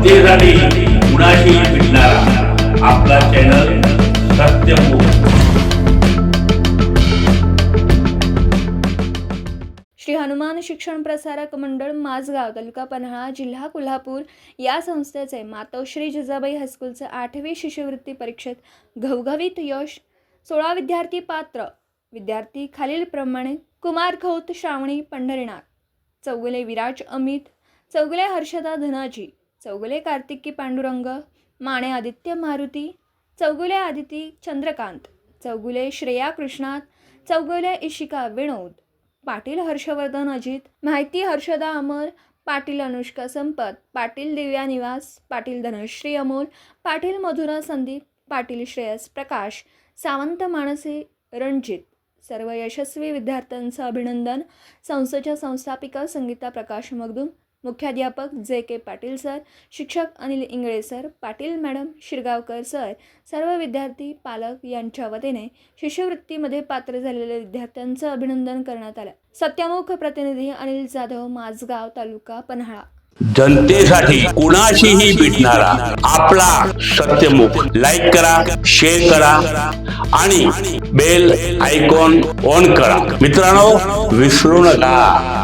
जनतेसाठी कुणाशी भेटणारा आपला चॅनल सत्यमुख श्री हनुमान शिक्षण प्रसारक मंडळ माझगाव तालुका पन्हाळा जिल्हा कोल्हापूर या संस्थेचे मातोश्री जिजाबाई हायस्कूलचे आठवी शिष्यवृत्ती परीक्षेत घवघवीत यश सोळा विद्यार्थी पात्र विद्यार्थी खालीलप्रमाणे कुमार खौत श्रावणी पंढरीनाथ चौगुले विराज अमित चौगुले हर्षदा धनाजी चौगुले कार्तिकी पांडुरंग माणे आदित्य मारुती चौगुले आदिती चंद्रकांत चौगुले श्रेया कृष्णात चौगुले इशिका विनोद पाटील हर्षवर्धन अजित माहिती हर्षदा अमर पाटील अनुष्का संपत पाटील दिव्या निवास पाटील धनश्री अमोल पाटील मधुरा संदीप पाटील श्रेयस प्रकाश सावंत माणसे रणजित सर्व यशस्वी विद्यार्थ्यांचं अभिनंदन संस्थेच्या संस्थापिका संगीता प्रकाश मगदूम मुख्याध्यापक जे के पाटील सर शिक्षक Anil Ingale sir Patil madam Shirgaonkar sir सर्व विद्यार्थी पालक यांच्या वतीने शिष्यवृत्तीमध्ये पात्र झालेल्या विद्यार्थ्यांचं अभिनंदन करण्यात आलं. सत्यामुख प्रतिनिधी अनिल जाधव माझगाव तालुका पन्हाळा. जनतेसाठी कुणाशीही भेटणारा आपला सत्यमुख. लाईक करा शेअर करा आणि बेल आयकॉन ऑन करा. मित्रांनो विसरू नका.